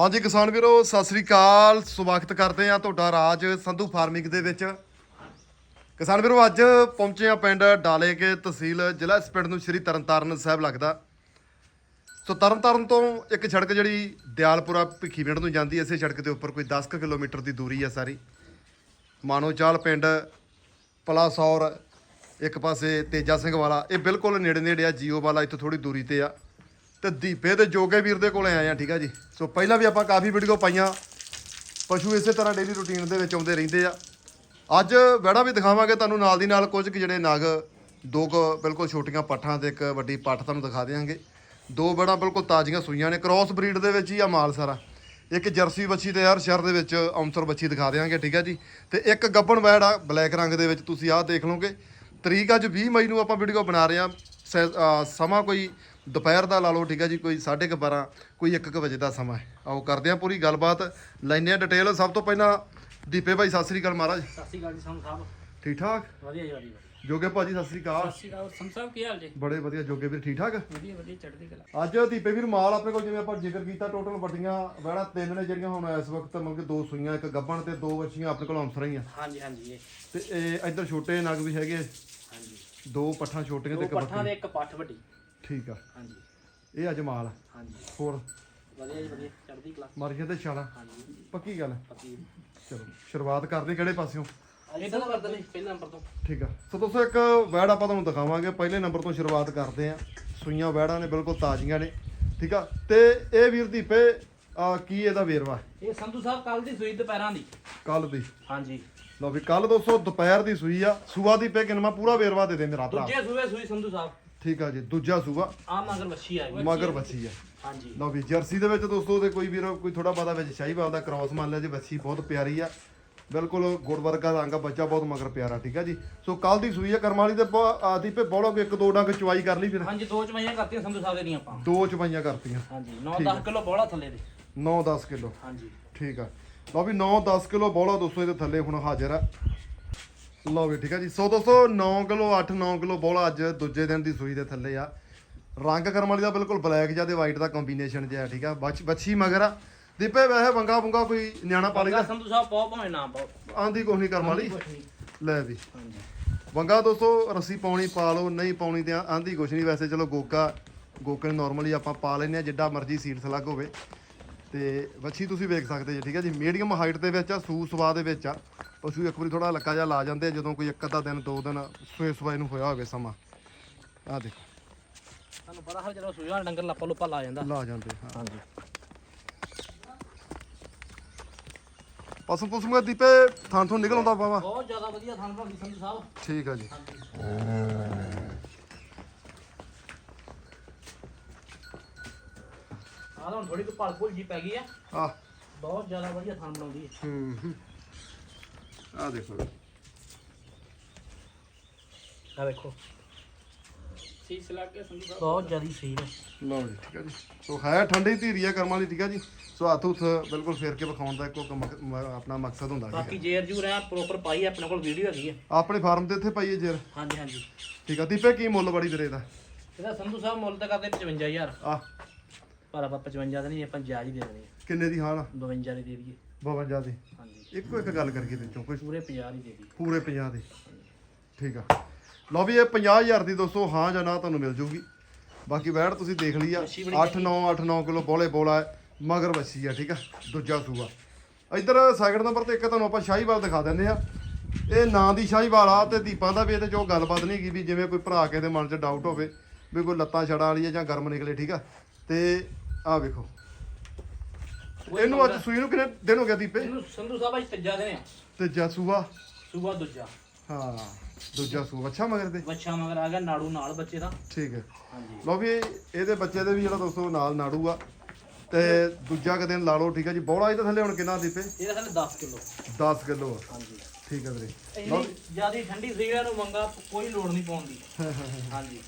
ਹਾਂਜੀ ਕਿਸਾਨ ਵੀਰੋ, ਸਤਿ ਸ੍ਰੀ ਅਕਾਲ। ਸਵਾਗਤ ਕਰਦੇ ਆ ਤੁਹਾਡਾ ਰਾਜ ਸੰਧੂ ਫਾਰਮਿੰਗ ਦੇ ਵਿੱਚ। ਕਿਸਾਨ ਵੀਰੋ, ਅੱਜ ਪਹੁੰਚੇ ਆ ਪਿੰਡ ਡਾਲੇ ਕੇ ਤਹਿਸੀਲ, ਜ਼ਿਲ੍ਹਾ ਇਸ ਪਿੰਡ ਨੂੰ ਸ਼੍ਰੀ ਤਰਨਤਾਰਨ ਸਾਹਿਬ ਲੱਗਦਾ। ਸੋ ਤਰਨਤਾਰਨ ਤੋਂ ਇੱਕ ਸੜਕ ਜਿਹੜੀ ਦਿਆਲਪੁਰਾ ਭਿੱਖੀ ਪਿੰਡ ਨੂੰ ਜਾਂਦੀ ਐ ਇਸੇ ਸੜਕ ਦੇ ਉੱਪਰ ਕੋਈ 10 ਕੁ ਕਿਲੋਮੀਟਰ ਦੀ ਦੂਰੀ ਆ ਸਾਰੀ। ਮਾਨੋਚਾਲ ਪਿੰਡ, ਪਲਾਸੌਰ, ਇੱਕ ਪਾਸੇ ਤੇਜਾ ਸਿੰਘ ਵਾਲਾ। ਇਹ ਬਿਲਕੁਲ ਨੇੜੇ ਨੇੜੇ ਆ, ਜੀਓ ਵਾਲਾ ਇੱਥੋਂ ਥੋੜੀ ਦੂਰੀ ਤੇ ਆ। ਤੇ ਦੀਪੇ ਦੇ ਜੋਗੇ ਵੀਰ ਦੇ ਕੋਲੇ ਆਏ ਆ, ਠੀਕ ਆ ਜੀ। ਸੋ ਪਹਿਲਾਂ ਵੀ ਆਪਾਂ ਕਾਫੀ ਵੀਡੀਓ ਪਾਈਆਂ। ਪਸ਼ੂ ਇਸੇ ਤਰ੍ਹਾਂ ਡੇਲੀ ਰੂਟੀਨ ਦੇ ਵਿੱਚ ਆਉਂਦੇ ਰਹਿੰਦੇ ਆ। ਅੱਜ ਵੜਾ ਵੀ ਦਿਖਾਵਾਂਗੇ ਤੁਹਾਨੂੰ ਨਾਲ ਦੀ ਨਾਲ ਕੁਝ ਕੁ ਜਿਹੜੇ ਨਗ, ਦੋ ਕੁ ਬਿਲਕੁਲ ਛੋਟੀਆਂ ਪੱਠਾਂ ਤੇ ਇੱਕ ਵੱਡੀ ਪੱਠ ਤੁਹਾਨੂੰ ਦਿਖਾ ਦੇਵਾਂਗੇ ਦੋ ਵੜਾ ਬਿਲਕੁਲ ਤਾਜ਼ੀਆਂ ਸੂਈਆਂ ਨੇ ਕ੍ਰਾਸ ਬਰੀਡ ਦੇ ਵਿੱਚ ਹੀ ਆ ਮਾਲ ਸਾਰਾ। ਇੱਕ ਜਰਸੀ ਬੱਚੀ ਤੇ ਯਾਰ ਸ਼ਹਿਰ ਦੇ ਵਿੱਚ ਔਂਸਰ ਬੱਚੀ ਦਿਖਾ ਦੇਵਾਂਗੇ ਠੀਕ ਆ ਜੀ। ਤੇ ਇੱਕ ਗੱਬਣ ਵੈੜ ਆ, ਬਲੈਕ ਰੰਗ ਦੇ ਵਿੱਚ ਤੁਸੀਂ ਆਹ ਦੇਖ ਲਓਗੇ। ਤਰੀਕ ਅੱਜ 20 ਮਈ ਨੂੰ ਆਪਾਂ ਵੀਡੀਓ ਬਣਾ ਰਹੇ ਆ। ਸਮਾਂ ਕੋਈ ਦੁਪਹਿਰ ਦਾ ਲਾ ਲਓ ਠੀਕ ਆ ਜੀ ਕੋਈ 12:30 ਕੋਈ 1:00 ਵਜੇ ਦਾ ਸਮਾਂ ਹੈ। ਆਓ ਕਰਦੇ ਆ ਪੂਰੀ ਗੱਲਬਾਤ। ਆ ਡਿਟੇਲ ਸਭ ਤੋਂ ਪਹਿਲਾਂ ਦੀਪੇ ਭਾਈ ਸਤਿ ਸ੍ਰੀ ਅਕਾਲ ਮਹਾਰਾਜ। ਸਤਿ ਸ਼੍ਰੀ ਅਕਾਲ ਜੀ ਸੰਤ ਸਾਹਿਬ। ਠੀਕ ਠਾਕ? ਵਧੀਆ ਜੀ ਵਧੀਆ। ਜੋਗੇ ਭਾਜੀ ਸਤਿ ਸ੍ਰੀ ਅਕਾਲ। ਸਤਿ ਸ਼੍ਰੀ ਅਕਾਲ। ਸੰਤ ਸਾਹਿਬ ਕੀ ਹਾਲ ਜੀ? ਬੜੇ ਵਧੀਆ ਜੋਗੇ ਵੀਰ ਠੀਕ ਠਾਕ? ਵਧੀਆ ਵਧੀਆ ਚੜ੍ਹਦੀ ਕਲਾ। ਅੱਜ ਦੀਪੇ ਵੀਰ ਮਾਲ ਆਪਣੇ ਕੋਲ ਜਿਵੇਂ ਆਪਾਂ ਜ਼ਿਕਰ ਕੀਤਾ ਟੋਟਲ ਵੱਡੀਆਂ ਵਹਿੜਾ ਤਿੰਨ ਨੇ ਜਿਹੜੀਆਂ ਹੁਣ ਇਸ ਵਕਤ ਮਤਲਬ ਕਿ ਦੋ ਸੂਈਆਂ ਇੱਕ ਗੱਬਣ ਤੇ ਦੋ ਵੱਛੀਆਂ ਆਪਣੇ ਕੋਲ ਅੰਸਰਾਂ ਹੀ ਆ ਹਾਂਜੀ ਹਾਂਜੀ ਤੇ ਇਹ ਇੱਧਰ ਛੋਟੇ ਨਗ ਵੀ ਹੈਗੇ। ਹਾਂਜੀ। ਦੋ ਪੱਠਾਂ ਛੋਟੀਆਂ ਤੇ ਇੱਕ ਪੱਠਾਂ ਦੇ ਇੱਕ ਪੱਠ ਵੱਡੀ। ਠੀਕ ਆ। ਹਾਂਜੀ। ਇਹ ਅੱਜ ਮਾਲ ਆ। ਹਾਂਜੀ। ਹੋਰ? ਵਧੀਆ ਜੀ ਵਧੀਆ। ਚੜ੍ਹਦੀ ਕਲਾ। ਮਰਜ਼ੀਆਂ ਤੇ ਛਾਲਾਂ? ਹਾਂਜੀ। ਪੱਕੀ ਗੱਲ? ਹੈ। ਪਤੀ ਚਲੋ ਸ਼ੁਰੂਆਤ ਕਰਦੇ ਕਿਹੜੇ ਪਾਸਿਓਂ? ਇਧਰ ਕਰਦੇ ਨੇ ਪਹਿਲੇ ਨੰਬਰ ਤੋਂ। ਠੀਕ ਆ। ਸੋ ਦੋਸਤੋ ਇੱਕ ਵੈੜ ਆਪਾਂ ਤੁਹਾਨੂੰ ਦਿਖਾਵਾਂਗੇ। ਪਹਿਲੇ ਨੰਬਰ ਤੋਂ ਸ਼ੁਰੂਆਤ ਕਰਦੇ ਆ ਸੂਈਆਂ ਵੈੜਾਂ ਨੇ ਬਿਲਕੁਲ ਤਾਜ਼ੀਆਂ ਨੇ। ਠੀਕ ਆ? ਤੇ ਇਹ ਵੀਰ ਦੀਪੇ ਆ ਕੀ ਇਹਦਾ ਵੇਰਵਾ? ਇਹ ਸੰਧੂ ਸਾਹਿਬ ਕੱਲ ਦੀ ਸੂਈ ਦੁਪਹਿਰਾਂ ਦੀ। ਕੱਲ ਦੀ। ਹਾਂਜੀ। ਲਓ ਵੀ ਕੱਲ ਦੋਸਤੋ ਦੁਪਹਿਰ ਦੀ ਸੂਈ ਆ। ਸੂਆ ਦੀ ਪੇ ਕਿਨਮਾ ਪੂਰਾ ਵੇਰਵਾ ਦੇ ਦੇ ਮੇਰਾ ਭਰਾ ਦੂਜੇ ਸੂਏ ਸੂਈ ਸੰਧੂ ਸਾਹਿਬ। ਠੀਕ ਆ ਜੀ ਦੂਜਾ ਸੂਆ ਆ ਮਗਰ ਵੱਛੀ ਆਈ ਮਗਰ ਬੱਚੀ ਆ। ਹਾਂਜੀ। ਲਓ ਵੀ ਜਰਸੀ ਦੇ ਵਿੱਚ ਦੋਸਤੋ ਤੇ ਕੋਈ ਵੀਰ ਕੋਈ ਥੋੜਾ ਬਾਦਾ ਵਿੱਚ ਸ਼ਾਹੀਵਾਲ ਦਾ ਕ੍ਰਾਸ ਮੰਨ ਲਿਆ ਜੀ ਬੱਚੀ ਬਹੁਤ ਪਿਆਰੀ ਆ। ਬਿਲਕੁਲ ਗੁੜ ਵਰਗਾ ਰੰਗ ਆ ਬੱਚਾ ਬਹੁਤ ਮਗਰ ਪਿਆਰਾ ਠੀਕ ਆ ਜੀ? ਸੋ ਕੱਲ ਦੀ ਸੂਈ ਆ ਕਰਮ ਵਾਲੀ ਤੇ ਆਦੀ ਪੇ ਬੋਲੋਗੇ ਇੱਕ ਦੋ ਡੰਗ ਚਵਾਈ ਕਰ ਲਈ ਫਿਰ। ਹਾਂਜੀ ਦੋ ਚਮਾਈਆਂ ਕਰਤੀਆਂ ਸੰਧੂ ਸਾਹਿਬ ਦੀਆਂ ਆਪਾਂ। ਦੋ ਚਵਾਈਆਂ ਕਰਤੀਆਂ। ਹਾਂਜੀ 9-10 ਕਿਲੋ ਬੋਲਾ ਥੱਲੇ ਦੇ। 9-10 ਕਿਲੋ। ਹਾਂਜੀ। ਠੀਕ ਆ। ਲਓ ਵੀ 9-10 ਕਿਲੋ ਬੋਲਾ ਦੋਸਤੋ ਇਹਦੇ ਥੱਲੇ ਹੁਣ ਹਾਜ਼ਰ ਆ। ਲਓ ਵੀ ਠੀਕ ਆ ਜੀ। ਸੋ ਦੋਸਤੋ 9 ਕਿਲੋ 8-9 ਕਿਲੋ ਬੋਲਾ ਅੱਜ ਦੂਜੇ ਦਿਨ ਦੀ ਸੂਈ ਦੇ ਥੱਲੇ ਆ। ਰੰਗ ਕਰਮ ਵਾਲੀ ਦਾ ਬਿਲਕੁਲ ਬਲੈਕ ਜਿਹਾ ਤੇ ਵਾਈਟ ਦਾ ਕੰਬੀਨੇਸ਼ਨ ਜਿਹਾ ਠੀਕ ਆ। ਬੱਚ ਬੱਚੀ ਮਗਰ ਆ। ਦੀਪੇ ਵੈਸੇ ਵੰਗਾ ਵੰਗਾ ਕੋਈ ਨਿਆਣਾ ਪਾਲੀ ਦਾ ਸੰਧੂ ਸਾਹਿਬ ਪਾਓ ਭਾਵੇਂ ਨਾ ਪਾਓ। ਆਂਦੀ ਕੁਛ ਨਹੀਂ ਕਰਮ ਵਾਲੀ। ਲੈ ਵੀ। ਵੰਗਾ ਦੋਸਤੋ ਰੱਸੀ ਪਾਉਣੀ ਪਾ ਲਓ ਨਹੀਂ ਪਾਉਣੀ ਤੇ ਆਂਦੀ ਕੁਛ ਨਹੀਂ ਵੈਸੇ ਚਲੋ ਗੋਕਾ ਗੋਕੇ ਨੂੰ ਨਾਰਮਲੀ ਆਪਾਂ ਪਾ ਲੈਨੇ ਆ ਜਿੱਡਾ ਮਰਜ਼ੀ ਸੀਟ ਸਲੱਗ ਹੋਵੇ। ਤੇ ਵੱਛੀ ਤੁਸੀਂ ਵੇਖ ਸਕਦੇ ਜੀ ਠੀਕ ਹੈ ਜੀ। ਮੀਡੀਅਮ ਹਾਈਟ ਦੇ ਵਿੱਚ ਆ ਸੂ ਸਵਾ ਦੇ ਵਿੱਚ ਆ। ਪਸ਼ੂ ਇੱਕ ਵਾਰੀ ਥੋੜਾ ਲੱਕਾ ਜਿਹਾ ਲਾ ਜਾਂਦੇ ਆ ਜਦੋਂ ਕੋਈ ਇੱਕ ਅੱਧਾ ਦਿਨ ਦੋ ਦਿਨ ਸੂਏ ਸਵਾਏ ਨੂੰ ਹੋਇਆ ਹੋਵੇ ਸਮਾਂ। ਆ ਦੇਖੋ। ਤੁਹਾਨੂੰ ਪਤਾ ਹੈ ਜਦੋਂ ਸੂਈਆਂ ਡੰਗਰ ਲੱਪਾ ਲੁੱਪਾ ਲਾ ਜਾਂਦਾ। ਲਾ ਜਾਂਦੇ ਹਾਂ। ਹਾਂਜੀ। ਪਸਮ ਪਸਮ ਦਾ ਦੀਪੇ ਥਾਂ ਤੋਂ ਨਿਕਲ ਆਉਂਦਾ ਬਾਵਾ। ਬਹੁਤ ਜ਼ਿਆਦਾ ਵਧੀਆ ਥਾਂ ਭਾਂਦੀ ਸੰਧੂ ਸਾਹਿਬ। ਠੀਕ ਆ ਜੀ। ਆਹ ਹੁਣ ਥੋੜੀ ਕੁ ਭਲ ਭੁਲ ਜੀ ਪੈ ਗਈ ਆ। ਆ ਬਹੁਤ ਜ਼ਿਆਦਾ ਵਧੀਆ ਥਾਂ ਬਣਾਉਂਦੀ ਹੈ ਹੂੰ। ਆ ਦੇਖੋ। ਆ ਦੇਖੋ। ਸੀਸ ਲੱਗ ਕੇ ਸੰਧੂ ਸਾਹਿਬ ਬਹੁਤ ਜ਼ਿਆਦਾ ਸਹੀ ਹੈ ਲਓ ਜੀ ਠੀਕ ਆ ਜੀ। ਸੋ ਹੈ ਠੰਡੀ ਧੀਰੀ ਆ ਕਰਮ ਵਾਲੀ ਠੀਕ ਆ ਜੀ। ਸੋ ਹੱਥ ਹੁੱਥ ਬਿਲਕੁਲ ਫੇਰ ਕੇ ਵਿਖਾਉਣ ਦਾ ਇੱਕੋ ਕੰਮ- ਮ- ਆਪਣਾ ਮਕਸਦ ਹੁੰਦਾ ਠੀਕ ਬਾਕੀ ਜੇਰ ਜੂਰ ਆ ਪ੍ਰੋਪਰ ਪਾਈ ਆਪਣੇ ਕੋਲ ਵੀਡੀਓ ਹੈਗੀ ਹੈ ਆ। ਆਪਣੇ ਫਾਰਮ ਤੇ ਇੱਥੇ ਪਾਈਏ ਜੇਰ? ਹਾਂਜੀ ਹਾਂਜੀ। ਠੀਕ ਆ ਦੀਪੇ ਕੀ ਮੁੱਲ ਬੜੀ ਵੀਰੇ ਦਾ? ਇਹਦਾ ਸੰਧੂ ਸਾਹਿਬ ਮੁੱਲ ਤਾਂ ਕਰਦੇ 55000 ਆ ਪਰ ਆਪਾਂ 55 ਦਾ ਨਹੀਂ ਆਪਾਂ ਜਾਇਜ਼ ਹੀ ਦੇ ਦੇਣੀ ਹੈ ਕਿੰਨੇ ਦੀ ਹਾਲ 52 ਦੀ ਦੇ ਦਈਏ। 52 ਦੀ। ਹਾਂਜੀ। ਇੱਕੋ ਇੱਕ ਗੱਲ ਕਰੀਏ ਵਿੱਚੋਂ ਕੋਈ ਪੂਰੇ 50 ਦੀ ਦੇ ਦਈਏ ਪੂਰੇ 50 ਦੀ। ਠੀਕ ਆ। ਲਓ ਵੀ ਇਹ 50000 ਦੀ ਦੋਸਤੋ ਹਾਂ ਜਾਂ ਨਾ ਤੁਹਾਨੂੰ ਮਿਲ ਜੂਗੀ। ਬਾਕੀ ਵੈੜ ਤੁਸੀਂ ਦੇਖ ਲਈ ਆ। ਵੱਛੀ ਬੜੀ 8 9 8 9 ਕਿਲੋ ਬੋਲੇ ਬੋਲਾ ਹੈ, ਮਗਰ ਵੱਛੀ ਆ ਠੀਕ ਆ। ਦੂਜਾ ਸੂਆ। ਇੱਧਰ ਸੈਕਿੰਡ ਨੰਬਰ ਤੇ ਇੱਕ ਤੁਹਾਨੂੰ ਆਪਾਂ ਸ਼ਾਹੀਵਾਲ ਦਿਖਾ ਦਿੰਦੇ ਆ। ਇਹ ਨਾਂ ਦੀ ਸ਼ਾਹੀਵਾਲ ਆ ਤੇ ਦੀਪਾਂ ਦਾ ਵੀ ਇਹਦੇ ਚੋਂ ਗੱਲਬਾਤ ਨਹੀਂ ਕੀ ਵੀ ਜਿਵੇਂ ਕੋਈ ਭਰਾ ਕੇ ਦੇ ਮਨ 'ਚ ਡਾਊਟ ਹੋਵੇ ਵੀ ਕੋਈ ਲੱਤਾਂ ਛੜਾ ਵਾਲੀ ਹੈ ਜਾਂ ਗਰਮ ਨਿਕਲੇ ਠੀਕ ਆ। ਤੇ ਆਹ ਵੇਖੋ। ਇਹਨੂੰ ਅੱਜ ਸੂਈ ਨੂੰ ਕਿੰਨੇ ਦਿਨ ਹੋ ਗਿਆ ਦੀਪੇ? ਇਹਨੂੰ ਸੰਧੂ ਸਾਹਿਬ ਅੱਜ ਤੀਜਾ ਦਿਨ ਆ। ਤੇ ਜਸੂਆ ਸੂਬਾ ਦੂਜਾ। ਹਾਂ ਦੂਜਾ ਸੂਆ। ਅੱਛਾ ਮਗਰ ਦੇ ਬੱਚਾ ਮਗਰ ਆ ਗਿਆ ਨਾੜੂ ਨਾਲ ਬੱਚੇ ਦਾ। ਠੀਕ ਹੈ। ਹਾਂਜੀ। ਲਓ ਵੀ ਇਹਦੇ ਬੱਚੇ ਦੇ ਵੀ ਜਿਹੜਾ ਦੋਸਤੋ ਨਾਲ ਨਾੜੂ ਆ। ਤੇ ਦੂਜਾ ਕ ਦਿਨ ਲਾ ਲਓ ਠੀਕ ਆ ਜੀ। ਬੋਲਾ ਇਹਦੇ ਥੱਲੇ ਹੁਣ ਕਿੰਨਾ ਦੀਪੇ? ਇਹਦਾ ਥੱਲੇ 10 ਕਿਲੋ। 10 ਕਿਲੋ ਆ। ਹਾਂਜੀ। ਠੀਕ ਹੈ ਵੀਰੇ। ਇੰਨੀ ਜਿਆਦੀ ਠੰਡੀ ਸੀਗਾ ਨੂੰ ਮੰਗਾ ਕੋਈ ਲੋੜ ਨਹੀਂ ਪਾਉਣ ਦੀ। ਹਾਂਜੀ।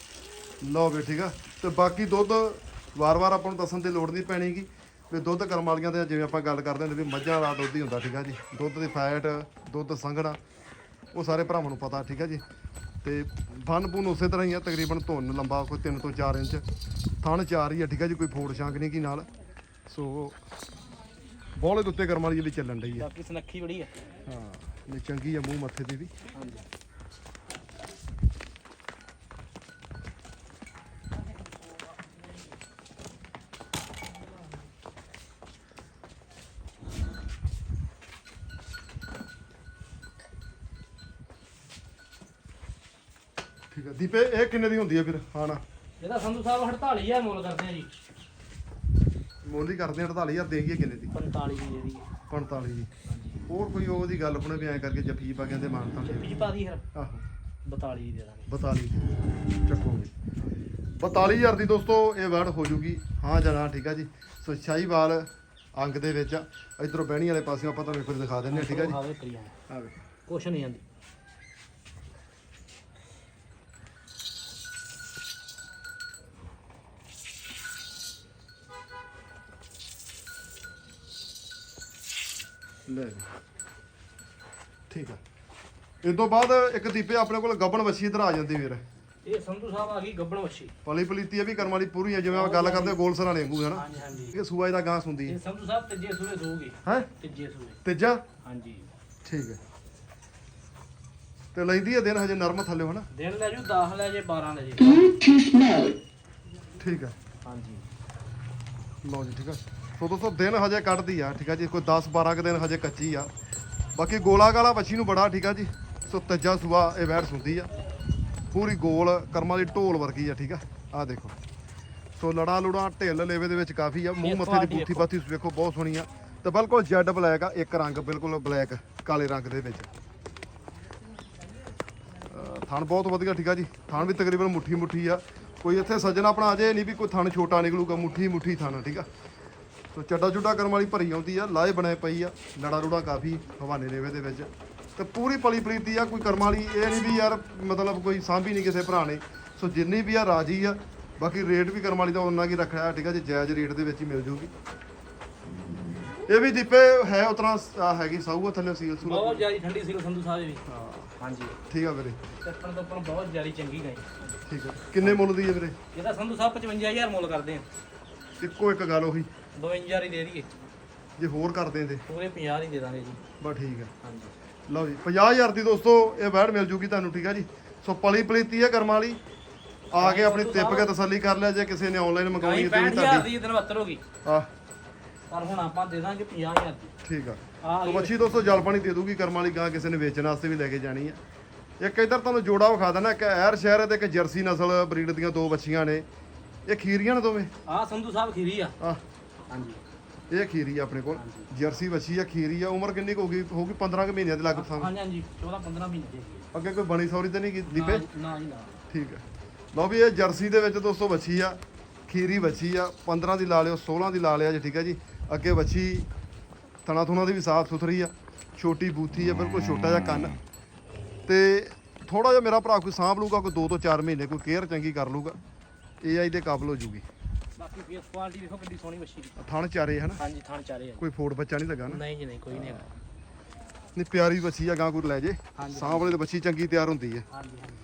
ਲਓ ਵੀ ਠੀਕ ਆ। ਤੇ ਬਾਕੀ ਦੁੱਧ ਵਾਰ-ਵਾਰ ਆਪਾਂ ਨੂੰ ਦੱਸਣ ਦੀ ਲੋੜ ਨਹੀਂ ਪੈਣੀਗੀ ਵੀ ਦੁੱਧ ਕਰਮ ਵਾਲੀਆਂ ਦੇ ਜਿਵੇਂ ਆਪਾਂ ਗੱਲ ਕਰਦੇ ਹੁੰਦੇ ਵੀ ਮੱਝਾਂ ਵਾਲਾ ਦੁੱਧ ਹੀ ਹੁੰਦਾ ਠੀਕ ਆ ਜੀ। ਦੁੱਧ ਦੀ ਫੈਟ ਦੁੱਧ ਸੰਘਣਾ ਉਹ ਸਾਰੇ ਭਰਾਵਾਂ ਨੂੰ ਪਤਾ ਠੀਕ ਆ ਜੀ। ਤੇ ਫਨ ਪੂਨ ਉਸੇ ਤਰ੍ਹਾਂ ਹੀ ਆ ਤਕਰੀਬਨ ਧੁੰਨ ਲੰਬਾ ਕੋਈ 3 ਤੋਂ 4 ਇੰਚ। ਥਣ 4 ਹੀ ਆ ਠੀਕ ਆ ਜੀ ਕੋਈ ਫੋੜ ਛਾਂਕ ਨਹੀਂ ਕੀ ਨਾਲ। ਸੋ ਬੋਲੇ ਦੇ ਉੱਤੇ ਕਰਮ ਵਾਲੀ ਜਿਹੜੀ ਚੱਲਣ ਡਈ ਆ। ਬਾਕੀ ਸਨੱਖੀ ਬੜੀ ਆ। ਹਾਂ ਨਹੀਂ ਚੰਗੀ ਆ ਮੂੰਹ ਮੱਥੇ ਦੀ ਵੀ। ਹਾਂਜੀ। ਠੀਕ ਆ। ਦੀਪੇ ਇਹ ਕਿੰਨੇ ਦੀ ਹੁੰਦੀ ਆ ਫਿਰ ਹਾਂ ਨਾ ਇਹਦਾ ਸੰਧੂ ਸਾਹਿਬ 48000 ਮੁੱਲ ਕਰਦੇ ਆ ਜੀ। ਮੁੱਲ ਹੀ ਕਰਦੇ ਆ 48000 ਦੇਈਏ ਕਿੰਨੇ ਦੀ? 45 ਦੀ ਇਹਦੀ। 45 ਦੀ। ਹੋਰ ਕੋਈ ਉਹਦੀ ਗੱਲ ਹੁਣੇ ਵੀ ਐਂ ਕਰਕੇ ਜੱਫੀ ਪਾ ਕਹਿੰਦੇ ਮਾਨਤਾ ਦੇ ਪੀ ਪਾ ਦੀ ਫਿਰ। ਆਹੋ। 42 ਦੀ ਦੇ ਦਾਂਗੇ। 42 ਚੱਕੋਗੇ 42000 ਦੀ ਦੋਸਤੋ ਇਹ ਵਰਡ ਹੋ ਜੂਗੀ। ਹਾਂ ਜਾਂ ਨਾ ਠੀਕ ਆ ਜੀ। ਸੋ ਸ਼ਾਹੀਵਾਲ ਅੰਗ ਦੇ ਵਿੱਚ ਇਧਰੋਂ ਬਹਿਣੀ ਵਾਲੇ ਪਾਸਿਓਂ ਆਪਾਂ ਤੁਹਾਨੂੰ ਫਿਰ ਦਿਖਾ ਦਿੰਦੇ ਹਾਂ ਠੀਕ ਆ ਜੀ। ਹਾਵੇ ਕਰੀ ਜਾਣਾ। ਆ ਵੇ ਕੁਛ ਨਹੀਂ ਆਂਦੀ। ਲੈ ਜੀ। ਠੀਕ ਆ। ਇਸ ਤੋਂ ਬਾਅਦ ਇੱਕ ਦੀਪੇ ਆਪਣੇ ਕੋਲ ਗੱਬਣ ਵੱਛੀ ਇਧਰ ਆ ਜਾਂਦੀ ਵੀਰ। ਇਹ ਸੰਧੂ ਸਾਹਿਬ ਆ ਗਈ ਗੱਬਣ ਵੱਛੀ। ਪਲੀ ਪਲੀਤੀ ਇਹ ਵੀ ਕਰਮ ਵਾਲੀ ਪੂਰੀ ਹੈ ਜਿਵੇਂ ਆਪਾਂ ਗੱਲ ਕਰਦੇ ਗੋਲ ਸਰਾਂ ਵਾਂਗੂ ਹੈ ਨਾ? ਹਾਂਜੀ ਹਾਂਜੀ। ਇਹ ਸੂਆ ਇਹਦਾ ਗਾਂ ਹੁੰਦੀ ਇਹ ਹੈ ਸੰਧੂ ਸਾਹਿਬ ਤੀਜੇ ਸੂਏ ਦਊਗੀ ਹੈ? ਤੀਜੇ ਸੂਏ। ਤੀਜਾ? ਹਾਂਜੀ। ਠੀਕ ਹੈ ਤੇ ਲੈਂਦੀ ਹੈ ਦਿਨ ਹਜੇ ਨਰਮ ਥੱਲੇ ਹਨਾ ਦਿਨ ਲੈ ਜੂ 10 ਲੈ ਜੇ 12 ਲੈ ਜੇ। ਠੀਕ ਹੈ ਹਾਂਜੀ। ਲਓ ਜੀ ਠੀਕ ਆ। ਸੋ ਦੋਸਤੋ ਦਿਨ ਹਜੇ ਕੱਢਦੀ ਆ ਠੀਕ ਆ ਜੀ? ਕੋਈ 10 12 ਕੁ ਦਿਨ ਹਜੇ ਕੱਚੀ ਆ। ਬਾਕੀ ਗੋਲਾ ਗਾਲਾ ਬੱਚੀ ਨੂੰ ਬੜਾ ਠੀਕ ਆ ਜੀ? ਸੋ ਤੱਜਾ ਸੁਆ ਇਹ ਵੈੜ ਸੁੰਦੀ ਆ। ਪੂਰੀ ਗੋਲ ਕਰਮਾਂ ਦੀ ਢੋਲ ਵਰਗੀ ਆ ਠੀਕ ਆ? ਆ ਦੇਖੋ। ਸੋ ਲੜਾ ਲੁੜਾ ਢਿੱਲ ਲੇਵੇ ਦੇ ਵਿੱਚ ਕਾਫੀ ਆ ਮੂੰਹ ਮੱਥੇ ਦੀ ਬੂਥੀ ਬਾਤੀ ਵੇਖੋ ਬਹੁਤ ਸੋਹਣੀ ਆ। ਤੇ ਬਿਲਕੁਲ ਜੈਡ ਬਲੈਕ ਆ ਇੱਕ ਰੰਗ ਬਿਲਕੁਲ ਬਲੈਕ ਕਾਲੇ ਰੰਗ ਦੇ ਵਿੱਚ। ਥਣ ਬਹੁਤ ਵਧੀਆ ਠੀਕ ਆ ਜੀ? ਥਣ ਵੀ ਤਕਰੀਬਨ ਮੁੱਠੀ ਮੁੱਠੀ ਆ। ਕੋਈ ਇੱਥੇ ਸੱਜਣਾ ਆਪਣਾ ਅਜੇ ਨਹੀਂ ਵੀ ਕੋਈ ਥਣ ਛੋਟਾ ਨਿਕਲੂਗਾ ਮੁੱਠੀ ਮੁੱਠੀ ਥਣ ਠੀਕ ਆ? ਸੋ ਚੱਡਾ ਚੁੱਡਾ ਕਰਮ ਵਾਲੀ ਭਰੀ ਆਉਂਦੀ ਆ ਲਾਏ ਬਣੇ ਪਈ ਆ ਲੜਾ ਰੂੜਾ ਕਾਫੀ ਹਵਾਨੇ ਨੇਵੇ ਦੇ ਵਿੱਚ। ਤੇ ਪੂਰੀ ਪਲੀ ਪਲੀਤੀ ਆ ਕੋਈ ਕਰਮ ਵਾਲੀ ਇਹ ਨਹੀਂ ਵੀ ਯਾਰ ਮਤਲਬ ਕੋਈ ਸਾਂਭੀ ਨਹੀਂ ਕਿਸੇ ਭਰਾ ਨੇ। ਸੋ ਜਿੰਨੀ ਵੀ ਆ ਰਾਜੀ ਆ ਬਾਕੀ ਰੇਟ ਵੀ ਕਰਮ ਵਾਲੀ ਦਾ ਉਹਨਾਂ ਕੀ ਰੱਖਿਆ ਠੀਕ ਆ ਜੀ ਜਾਇਜ਼ ਰੇਟ ਦੇ ਵਿੱਚ ਹੀ ਮਿਲ ਜੂਗੀ। ਇਹ ਵੀ ਦੀਪੇ ਹੈ ਉਤਨਾ ਹੈਗੀ ਸਾਊ ਆ ਥੱਲੇ ਸੀਲ ਸੂਲ ਬਹੁਤ ਜ਼ਿਆਦਾ ਠੰਡੀ ਸੀ ਸੰਧੂ ਸਾਹਿਬ ਵੀ। ਹਾਂ। ਹਾਂਜੀ। ਠੀਕ ਆ ਵੀਰੇ। ਚੱਪਣ ਤੋਂ ਬਹੁਤ ਜ਼ਿਆਦਾ ਚੰਗੀ ਗਈ। ਠੀਕ ਆ। ਕਿੰਨੇ ਮੁੱਲ ਦੀ ਹੈ ਵੀਰੇ? ਇਹਦਾ ਸੰਧੂ ਸਾਹਿਬ 55000 ਮੁੱਲ ਕਰਦੇ ਆ। ਇੱਕੋ ਇੱਕ ਗੱਲ ਉਹੀ। 52000 ਹੀ ਦੇ ਦਈਏ। ਜੇ ਹੋਰ ਕਰਦੇ ਤੇ। ਪੂਰੇ 50 ਹੀ ਦੇ ਦਾਂਗੇ ਜੀ। ਬਸ ਠੀਕ ਆ। ਹਾਂਜੀ। ਲਓ ਜੀ 50000 ਦੀ ਦੋਸਤੋ ਇਹ ਬੈੜ ਮਿਲ ਜੂਗੀ ਤੁਹਾਨੂੰ ਠੀਕ ਆ ਜੀ? ਸੋ ਪਲੀ ਪਲੀਤੀ ਹੈ ਕਰਮਾਂ ਵਾਲੀ। ਆ ਕੇ ਆਪਣੀ ਤਿੱਪ ਕੇ ਤਸੱਲੀ ਕਰ ਲਿਆ ਜੇ ਕਿਸੇ ਨੇ ਆਨਲਾਈਨ ਮੰਗਾਉਣੀ ਹੈ ਤੇ ਵੀ 65000 ਤੁਹਾਡੀ। ਦੀ ਦਿਨ 72 ਹੋ ਗਈ। ਆ। ਪਰ ਹੁਣ ਆਪਾਂ ਦੇ ਦਾਂਗੇ 50000 ਦੀ। ਠੀਕ ਆ। ਆ ਸੋ ਬੱਚੀ ਦੋਸਤੋ ਜਲ ਪਾਣੀ ਦੇ ਦੂਗੀ ਕਰਮਾਂ ਵਾਲੀ ਗਾਂ ਕਿਸੇ ਨੇ ਵੇਚਣ ਵਾਸਤੇ ਵੀ ਲੈ ਕੇ ਜਾਣੀ ਆ। ਇੱਕ ਇਧਰ ਤੁਹਾਨੂੰ ਜੋੜਾ ਵਿਖਾ ਦਿੰਦਾ ਇੱਕ ਐਰ ਸ਼ਹਿਰ ਤੇ ਇੱਕ ਜਰਸੀ ਨਸਲ ਬਰੀਡ ਦੀਆਂ ਦੋ ਬੱਚੀਆਂ ਨੇ। ਇਹ ਖੀਰੀਆਂ ਨੇ ਦੋਵੇਂ? ਆ ਸੰਧੂ ਸਾਹਿਬ ਖੀਰੀ ਆ। ਆ। ਹਾਂਜੀ। ਇਹ ਖੀਰੀ ਆ ਆਪਣੇ ਕੋਲ। ਜਰਸੀ ਬੱਚੀ ਆ ਖੀਰੀ ਆ ਉਮਰ ਕਿੰਨੀ ਕੁ ਹੋਗੀ ਹੋਗੀ 15 ਕੁ ਮਹੀਨਿਆਂ ਦੇ ਲਗਭਗ ਹਾਂਜੀ ਹਾਂਜੀ 14 15 ਮਹੀਨੇ ਦੀ। ਹੈਗੀ ਅੱਗੇ ਕੋਈ ਬਣੀ ਸੌਰੀ ਤੇ ਨਹੀਂ ਹੈ। ਦੀਪੇ? ਨਾ ਨਾ ਜੀ ਨਾ। ਠੀਕ ਹੈ। ਲਓ ਵੀ ਇਹ ਜਰਸੀ ਦੇ ਵਿੱਚ ਦੋਸਤੋ ਬੱਚੀ ਆ ਖੀਰੀ ਬੱਚੀ ਆ 15 ਦੀ ਲਾ ਲਿਓ 16 ਦੀ ਲਾ ਲਿਆ ਜੀ ਠੀਕ ਹੈ ਜੀ। ਅੱਗੇ ਬੱਚੀ ਥਣਾ ਥੁਣਾ ਦੀ ਵੀ ਸਾਫ਼ ਸੁਥਰੀ ਆ ਛੋਟੀ ਬੂਥੀ ਆ ਬਿਲਕੁਲ ਛੋਟਾ ਜਿਹਾ ਕੰਨ। ਤੇ ਥੋੜਾ ਜਿਹਾ ਮੇਰਾ ਭਰਾ ਕੋਈ ਸਾਂਭ ਲੂਗਾ ਕੋਈ 2 ਤੋਂ 4 ਮਹੀਨੇ ਕੋਈ ਕੇਅਰ ਚੰਗੀ ਕਰ ਲੂਗਾ ਏਆਈ ਦੇ ਕਾਬਲ ਹੋ ਜੂਗੀ। ਬਾਕੀ ਫੇਸ ਕੁਆਲਿਟੀ ਦੇਖੋ ਕਿੰਨੀ ਸੋਹਣੀ ਮੱਛੀ ਦੀ। ਥਣ ਚਾਰੇ ਹਨਾ? ਹਾਂਜੀ ਥਣ ਚਾਰੇ ਆ ਕੋਈ ਫੋੜ ਬੱਚਾ ਨਹੀਂ ਲੱਗਾ ਨਾ? ਨਹੀਂ ਜੀ ਨਹੀਂ ਕੋਈ ਨਹੀਂ ਹੈਗਾ। ਨਹੀਂ ਪਿਆਰੀ ਬੱਚੀ ਆ ਗਾਂ ਕੋਈ ਲੈ ਜੇ। ਹਾਂਜੀ। ਸਾਂਭ ਵਾਲੇ ਤੇ ਬੱਚੀ ਚੰਗੀ ਤਿਆਰ ਹੁੰਦੀ ਹੈ ਹਾਂਜੀ ਹਾਂਜੀ।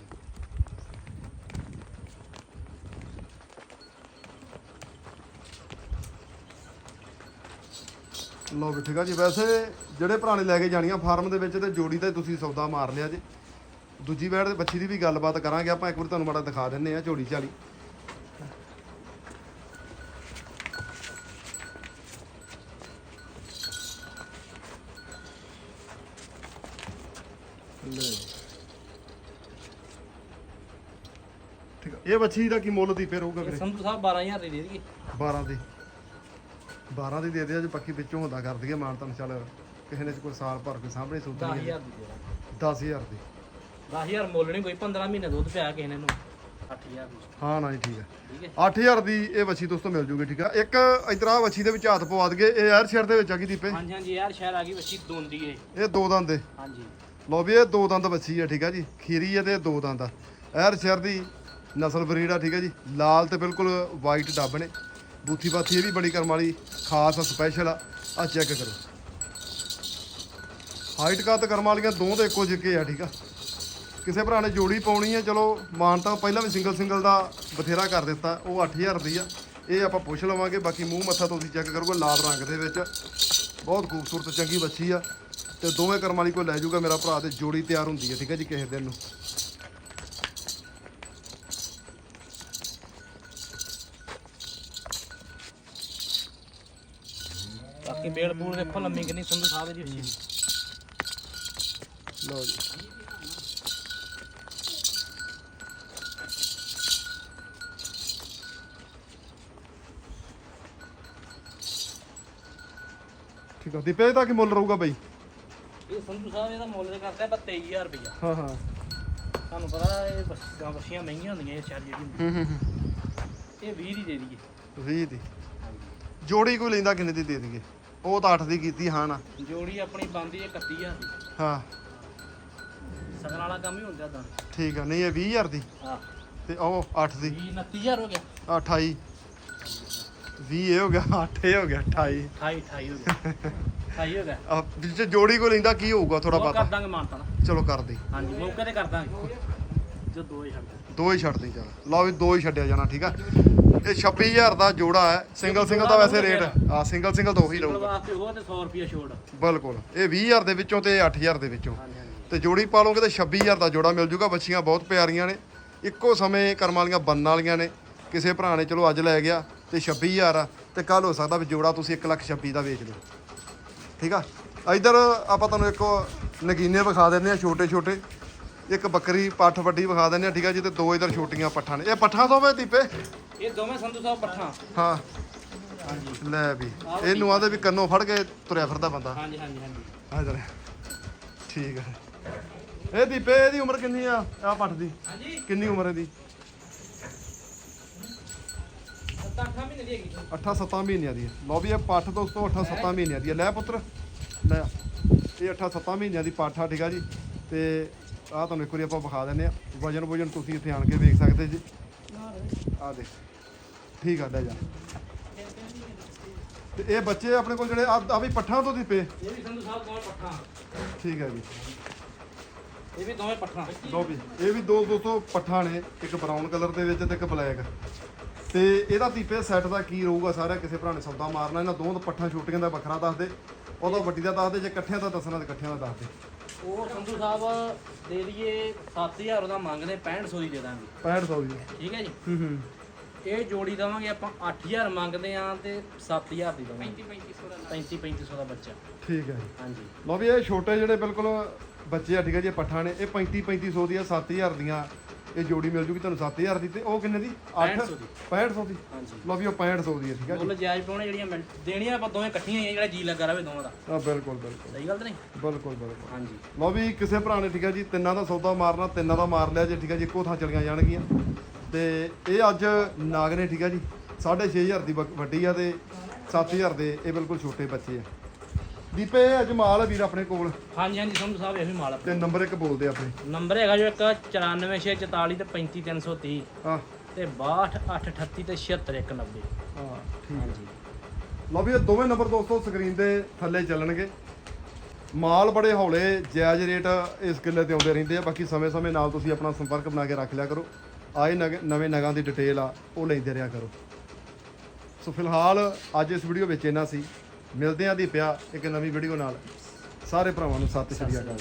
ਲਓ ਵੀ ਠੀਕ ਆ ਜੀ ਵੈਸੇ ਜਿਹੜੇ ਭਰਾ ਨੇ ਲੈ ਕੇ ਜਾਣੀਆਂ ਫਾਰਮ ਦੇ ਵਿੱਚ ਤੇ ਜੋੜੀ ਦਾ ਤੁਸੀਂ ਸੌਦਾ ਮਾਰ ਲਿਆ ਜੀ। ਦੂਜੀ ਵੈੜ ਦੇ ਬੱਚੀ ਦੀ ਵੀ ਗੱਲਬਾਤ ਕਰਾਂਗੇ ਆਪਾਂ ਇੱਕ ਵਾਰ ਤੁਹਾਨੂੰ ਮਾੜਾ ਦਿਖਾ ਦਿੰਨੇ ਆ ਝੋੜੀ ਝਾਲੀ। ਠੀਕ ਆ। ਇਹ ਬੱਚੀ ਦਾ ਕੀ ਮੁੱਲ ਦੀ ਫੇਰ ਹੋਊਗਾ ਵੀਰੇ? ਸੰਧੂ ਸਾਹਿਬ 12000 ਦੀ ਦੇ ਦਈਏ 12 ਦੀ। 12 ਦੀ ਦੇ ਦਿਆ ਜੇ ਪੱਕੀ ਵਿੱਚੋਂ ਹੁੰਦਾ ਕਰ ਦਈਏ ਮਾਨ ਤਾਂ ਚੱਲ ਕਿਸੇ ਨੇ ਕੋਈ ਸਾਲ ਭਰ ਕੇ ਸਾਹਮਣੇ ਸੁਣਦੀ 10000 ਦੀ ਦੇ ਦਾਂਗੇ। 10000 ਦੀ। 10000 ਮੁੱਲ ਨਹੀਂ ਕੋਈ 15 ਮਹੀਨੇ ਦੁੱਧ ਪਿਆ ਕਿਸੇ ਨੇ। ਨੂੰ 8000 ਦੀ। ਹਾਂ ਨਾ ਜੀ ਠੀਕ ਹੈ ਠੀਕ ਹੈ। 8000 ਦੀ ਇਹ ਵੱਛੀ ਦੋਸਤੋ ਮਿਲ ਜੂਗੀ ਠੀਕ ਆ। ਇੱਕ ਇਧਰ ਆ ਵੱਛੀ ਦੇ ਵਿੱਚ ਹੱਥ ਪਵਾ ਦਗੇ ਇਹ ਯਾਰ ਸ਼ਹਿਰ ਦੇ ਵਿੱਚ ਆ ਗਈ ਦੀਪੇ? ਹਾਂਜੀ ਹਾਂਜੀ ਯਾਰ ਸ਼ਹਿਰ ਆ ਗਈ ਬੱਚੀ ਦੋਂਦੀ ਏ ਇਹ। ਦੋ ਦੰਦ ਦੇ ਹਾਂਜੀ। ਲੋ ਵੀ ਇਹ ਦੋ ਦੰਦ ਵੱਛੀ ਆ ਠੀਕ ਆ ਜੀ। ਖੀਰੀ ਹੈ ਤੇ ਇਹ ਦੋ ਦੰਦ ਆ। ਐਰ ਸ਼ਹਿਰ ਦੀ ਨਸਲ ਬਰੀਡ ਆ, ਠੀਕ ਹੈ ਜੀ। ਲਾਲ ਤੇ ਬਿਲਕੁਲ ਵਾਈਟ ਡੱਬ ਨੇ। ਬੂਥੀ ਬਾਥੀ ਇਹ ਵੀ ਬੜੀ ਕਰਮ ਵਾਲੀ ਖਾਸ ਆ ਸਪੈਸ਼ਲ ਆ। ਆ ਚੈੱਕ ਕਰੋ। ਹਾਈਟ ਕੱਦ ਕਰਮ ਵਾਲੀਆਂ ਦੋ ਦੇ ਇੱਕੋ ਜਿੱਕੇ ਆ, ਠੀਕ ਆ। ਕਿਸੇ ਭਰਾ ਨੇ ਜੋੜੀ ਪਾਉਣੀ ਆ, ਚਲੋ, ਮਾਨ ਤਾਂ ਪਹਿਲਾਂ ਵੀ ਸਿੰਗਲ ਸਿੰਗਲ ਦਾ ਬਥੇਰਾ ਕਰ ਦਿੱਤਾ, ਉਹ 8000 ਦੀ ਆ। ਇਹ ਆਪਾਂ ਪੁੱਛ ਲਵਾਂਗੇ, ਬਾਕੀ ਮੂੰਹ ਮੱਥਾ ਤੁਸੀਂ ਚੈੱਕ ਕਰੋਗੇ, ਲਾਲ ਰੰਗ ਦੇ ਵਿੱਚ। ਬਹੁਤ ਖੂਬਸੂਰਤ, ਚੰਗੀ ਬੱਚੀ ਆ। ਤੇ ਦੋਵੇਂ ਕਰਮਾਂ ਵਾਲੀ ਕੋਈ ਲੈ ਜਾਊਗਾ, ਮੇਰਾ ਭਰਾ ਤੇ ਜੋੜੀ ਤਿਆਰ ਹੁੰਦੀ ਹੈ ਠੀਕ ਹੈ ਜੀ, ਕਿਸੇ ਦਿਨ ਨੂੰ। ਬਾਕੀ ਬੇਲ ਬੂਲ ਦੇਖੋ ਲੰਮੀ ਕਿੰਨੀ ਸੰਧੂ ਸਾਹਿਬ ਦੀ ਉੱਚੀ ਲਓ ਜੀ। ਠੀਕ ਆ ਦੀਪੇ ਦਾ ਕੀ ਮੁੱਲ ਰਹੂਗਾ ਬਈ? ਇਹ ਸੰਧੂ ਸਾਹਿਬ ਇਹਦਾ ਮੁੱਲ ਤੇ ਕਰਦਾ ਪਰ 23000 ਰੁਪਇਆ ਹਾਂ ਹਾਂ। ਤੁਹਾਨੂੰ ਪਤਾ ਇਹ ਬੱਸਾਂ ਬੱਸੀਆਂ ਮਹਿੰਗੀਆਂ ਹੁੰਦੀਆਂ ਇਹ ਸ਼ਹਿਰ ਜਿਹੜੀ ਹੁੰਦੀ। ਹੂੰ ਹੂੰ ਹੂੰ। ਇਹ 20 ਦੀ ਦੇ ਦਈਏ। 20 ਦੀ। ਜੋੜੀ ਕੋਈ ਲੈਂਦਾ ਕਿੰਨੇ ਦੀ ਦੇ ਦੇਈਏ? ਉਹ ਤਾਂ 8 ਦੀ ਕੀਤੀ ਹਾਂ ਨਾ। ਜੋੜੀ ਆਪਣੀ ਬੰਦੀ 31000 ਦੀ ਹਾਂ। ਸਗਨ ਵਾਲਾ ਕੰਮ ਹੀ ਹੁੰਦਾ ਤਾਂ ਠੀਕ ਆ ਨਹੀਂ ਇਹ 20000 ਦੀ। ਹਾਂ। ਤੇ ਉਹ 8 ਦੀ। 20 29000 ਹੋ ਗਿਆ। ਆਹ 28 20 ਇਹ ਹੋ ਗਿਆ 8 ਇਹ ਹੋ ਗਿਆ 28 28 28 ਹੋ ਗਿਆ। 28 ਹੋ ਗਿਆ। ਆ ਵਿੱਚ ਜੋੜੀ ਕੋਈ ਲੈਂਦਾ ਕੀ ਹੋਊਗਾ ਥੋੜਾ ਕਰ ਪਤਾ। ਦਾਂਗੇ ਮਾਨਤਾ ਨਾ। ਚਲੋ ਕਰ ਦੇ। ਹਾਂਜੀ ਮੌਕੇ ਤੇ ਕਰ ਦਾਂਗੇ ਜੋ ਦੋ ਹੀ ਛੱਡ ਦੋ ਹੀ ਛੱਡ ਦੇ ਚੱਲ। ਲਓ ਵੀ ਦੋ ਹੀ ਛੱਡਿਆ ਜਾਣਾ ਠੀਕ ਆ। ਇਹ 26000 ਦਾ ਜੋੜਾ ਹੈ। ਸਿੰਗਲ ਸਿੰਗਲ ਦਾ ਵੈਸੇ ਰੇਟ ਆ ਸਿੰਗਲ ਸਿੰਗਲ ਤਾਂ ਉਹੀ ਰਹੂਗਾ ਵਾਸਤੇ ਉਹ ਤੇ 100 ਰੁਪਏ ਛੋੜ। ਬਿਲਕੁਲ। ਇਹ 20000 ਦੇ ਵਿੱਚੋਂ ਤੇ ਇਹ 8000 ਦੇ ਵਿੱਚੋਂ। ਤੇ ਜੋੜੀ ਪਾ ਲਓਗੇ ਤੇ 26000 ਦਾ ਜੋੜਾ ਮਿਲ ਜੂਗਾ। ਬੱਚੀਆਂ ਬਹੁਤ ਪਿਆਰੀਆਂ ਨੇ। ਇੱਕੋ ਸਮੇਂ ਕਰਮ ਵਾਲੀਆਂ ਬੰਨ ਵਾਲੀਆਂ ਨੇ। ਕਿਸੇ ਭਰਾ ਨੇ ਚਲੋ ਅੱਜ ਲੈ ਗਿਆ ਤੇ 26000 ਆ। ਤੇ ਕੱਲ ਹੋ ਸਕਦਾ ਵੀ ਜੋੜਾ ਤੁਸੀਂ 1,26 ਦਾ ਵੇਚ ਲਓ ਠੀਕ ਆ? ਇਧਰ ਆਪਾਂ ਤੁਹਾਨੂੰ ਇੱਕ ਨਗੀਨੇ ਵਿਖਾ ਦਿੰਦੇ ਆ ਛੋਟੇ ਛੋਟੇ ਇੱਕ ਬੱਕਰੀ ਪੱਠ ਵੱਡੀ ਵਿਖਾ ਦਿੰਦੇ ਆ ਠੀਕ ਆ ਜੀ? ਤੇ ਦੋ ਇਧਰ ਛੋਟੀਆਂ ਪੱਠਾਂ ਨੇ। ਇਹ ਪੱਠਾਂ ਤੋਂ ਵੇ ਦੀਪੇ? ਇਹ ਦੋਵੇਂ ਸੰਧੂ ਸਾਹਿਬ ਪੱਠਾਂ। ਹਾਂ। ਹਾਂਜੀ ਲੈ ਵੀ। ਇਹਨੂੰ ਆਦੇ ਵੀ ਕੰਨੋਂ ਫੜ ਕੇ ਤੁਰਿਆ ਫਿਰਦਾ ਬੰਦਾ। ਹਾਂਜੀ ਹਾਂਜੀ ਹਾਂਜੀ। ਆ ਇਧਰ ਠੀਕ ਹੈ ਇਹ ਦੀਪੇ ਇਹਦੀ ਉਮਰ ਕਿੰਨੀ ਆ? ਆ ਪੱਠ ਦੀ। ਹਾਂਜੀ। ਕਿੰਨੀ ਉਮਰ ਇਹਦੀ? 7-8 ਮਹੀਨੇ ਦੀ ਹੈਗੀ। 8-7 ਮਹੀਨਿਆਂ ਦੀ ਹੈ ਲਓ ਵੀ ਇਹ ਪੱਠ ਦੋਸਤੋ 8-7 ਮਹੀਨਿਆਂ ਦੀ ਹੈ ਲੈ ਪੁੱਤਰ। ਲੈ। ਇਹ 8-7 ਮਹੀਨਿਆਂ ਦੀ ਪੱਠ ਠੀਕ ਆ ਜੀ। ਤੇ ਆਹ ਤੁਹਾਨੂੰ ਇੱਕ ਵਾਰੀ ਆਪਾਂ ਵਿਖਾ ਦਿੰਦੇ ਆ। ਵਜਨ ਵਜਨ ਤੁਸੀਂ ਇੱਥੇ ਆਣ ਕੇ ਵੇਖ ਸਕਦੇ ਜੀ। ਆ ਦੇਖ। ਠੀਕ ਆ ਲੈ ਜਾ। ਤੇ ਇਹ ਬੱਚੇ ਆਪਣੇ ਕੋਲ ਜਿਹੜੇ ਆ ਆ ਵੀ ਪੱਠਾਂ ਤੋਂ ਦੀ ਪਏ ਇਹ ਵੀ ਸੰਧੂ ਸਾਹਿਬ ਦੋਵੇਂ ਪੱਠਾਂ। ਠੀਕ ਹੈ ਜੀ। ਇਹ ਵੀ ਦੋਵੇਂ ਪੱਠਾਂ। ਲਓ ਵੀ ਇਹ ਵੀ ਦੋ ਦੋਸਤੋ ਪੱਠਾਂ ਨੇ ਇੱਕ ਬਰਾਊਨ ਕਲਰ ਦੇ ਵਿੱਚ ਤੇ ਇੱਕ ਬਲੈਕ। ਤੇ ਇਹਦਾ ਦੀਪੇ ਸੈੱਟ ਦਾ ਕੀ ਰਹੂਗਾ ਸਾਰਾ ਕਿਸੇ ਭਰਾ ਨੇ ਸੌਦਾ ਮਾਰਨਾ ਇਹਨਾਂ ਦੋਵਾਂ ਤੋਂ ਪੱਠਾਂ ਛੋਟੀਆਂ ਦਾ ਵੱਖਰਾ ਦੱਸ ਦੇ ਉਹਦਾ ਵੱਡੀ ਦਾ ਦੱਸ ਦੇ ਜੇ ਇਕੱਠਿਆਂ ਦਾ ਦੱਸਣਾ ਤੇ ਇਕੱਠਿਆਂ ਦਾ ਦੱਸ ਦੇ। ਉਹ ਸੰਧੂ ਸਾਹਿਬ ਦੇ ਦਈਏ 7000 ਉਹਦਾ ਮੰਗਦੇ 6500 ਦੀ ਦੇ ਦਾਂਗੇ। 6500 ਦੀ। ਠੀਕ ਹੈ ਜੀ। ਹੂੰ ਹੂੰ। ਇਹ ਜੋੜੀ ਦਵਾਂਗੇ ਆਪਾਂ 8000 ਮੰਗਦੇ ਆ ਤੇ 7000 ਦੀ ਦਵਾਂਗੇ। 35 3500 3500 ਦਾ ਬੱਚਾ। ਠੀਕ ਹੈ ਜੀ। ਹਾਂਜੀ। ਲਓ ਵੀ ਇਹ ਛੋਟੇ ਜਿਹੜੇ ਬਿਲਕੁਲ ਬੱਚੇ ਆ ਠੀਕ ਹੈ ਜੀ ਪੱਠਾਂ ਨੇ ਇਹ 35 3500 ਦੀਆਂ 7000 ਦੀਆਂ ਇਹ ਜੋੜੀ ਮਿਲ ਜੂਗੀ ਤੁਹਾਨੂੰ 7000 ਦੀ ਤੇ ਉਹ ਕਿੰਨੇ ਦੀ? 8 6500 ਦੀ। 6500 ਦੀ। ਹਾਂਜੀ। ਲਓ ਵੀ ਉਹ 6500 ਦੀ ਹੈ ਠੀਕ ਹੈ ਜੀ। ਮੁੱਲ ਜਾਇਜ਼ ਪਾਉਣੇ ਜਿਹੜੀਆਂ ਮਿੰਟ ਦੇਣੀਆਂ ਆਪਾਂ ਦੋਵੇਂ ਇਕੱਠੀਆਂ ਹੀ ਆ ਜਿਹੜਾ ਜੀ ਲੱਗਾ ਰਵੇ ਦੋਵਾਂ ਦਾ। ਆ ਬਿਲਕੁਲ ਬਿਲਕੁਲ। ਸਹੀ ਗੱਲ ਤੇ ਨਹੀਂ? ਬਿਲਕੁਲ ਬਿਲਕੁਲ। ਹਾਂਜੀ। ਲਓ ਵੀ ਕਿਸੇ ਭਰਾ ਨੇ ਠੀਕ ਹੈ ਜੀ ਤਿੰਨਾਂ ਦਾ ਸੌਦਾ ਮਾਰਨਾ ਤਿੰਨਾਂ ਦਾ ਮਾਰ ਲਿਆ ਜੇ ਠੀਕ ਹੈ ਜੀ ਇੱਕੋ ਥਾਂ ਚਲੀਆਂ ਜਾਣਗੀਆਂ। ਤੇ ਇਹ ਅੱਜ ਨਾਗ ਨੇ ਠੀਕ ਹੈ ਜੀ? 6500 ਦੀ ਵ- ਵੱਡੀ ਆ ਤੇ 7000 ਦੇ ਇਹ ਬਿਲਕੁਲ ਛੋਟੇ ਬੱਚੇ ਆ। ਦੀਪੇ ਇਹ ਅੱਜ ਮਾਲ ਆ ਵੀਰ ਆਪਣੇ ਕੋਲ? ਹਾਂਜੀ ਹਾਂਜੀ ਸੰਧੂ ਸਾਹਿਬ ਇਹੋ ਹੀ ਮਾਲ ਤੇ ਨੰਬਰ ਇੱਕ ਬੋਲਦੇ ਆਪਣੇ। ਨੰਬਰ ਹੈਗਾ ਜੋ ਇੱਕ 94644 ਤੇ 35330 ਆ ਤੇ 62838 ਤੇ 76190 ਹਾਂ ਠੀਕ ਹਾਂਜੀ। ਲਓ ਵੀ ਇਹ ਦੋਵੇਂ ਨੰਬਰ ਦੋਸਤੋ ਸਕਰੀਨ ਦੇ ਥੱਲੇ ਚੱਲਣਗੇ। ਮਾਲ ਬੜੇ ਹੌਲੇ ਜਾਇਜ਼ ਰੇਟ ਇਸ ਕਿੱਲੇ ਤੇ ਆਉਂਦੇ ਰਹਿੰਦੇ ਆ। ਬਾਕੀ ਸਮੇਂ-ਸਮੇਂ ਨਾਲ ਤੁਸੀਂ ਆਪਣਾ ਸੰਪਰਕ ਬਣਾ ਕੇ ਰੱਖ ਲਿਆ ਕਰੋ। ਆਏ ਨਗ- ਨਵੇਂ ਨਗਾਂ ਦੀ ਡਿਟੇਲ ਆ, ਉਹ ਲੈਂਦੇ ਰਿਹਾ ਕਰੋ। ਸੋ ਫਿਲਹਾਲ ਅੱਜ ਇਸ ਵੀਡੀਓ ਵਿੱਚ ਇੰਨਾ ਸੀ। ਮਿਲਦੇ ਆਂ ਦੀ ਪਿਆ ਇੱਕ ਨਵੀਂ ਵੀਡੀਓ ਨਾਲ। ਸਾਰੇ ਭਰਾਵਾਂ ਨੂੰ ਸਤਿ ਸ਼੍ਰੀ ਅਕਾਲ।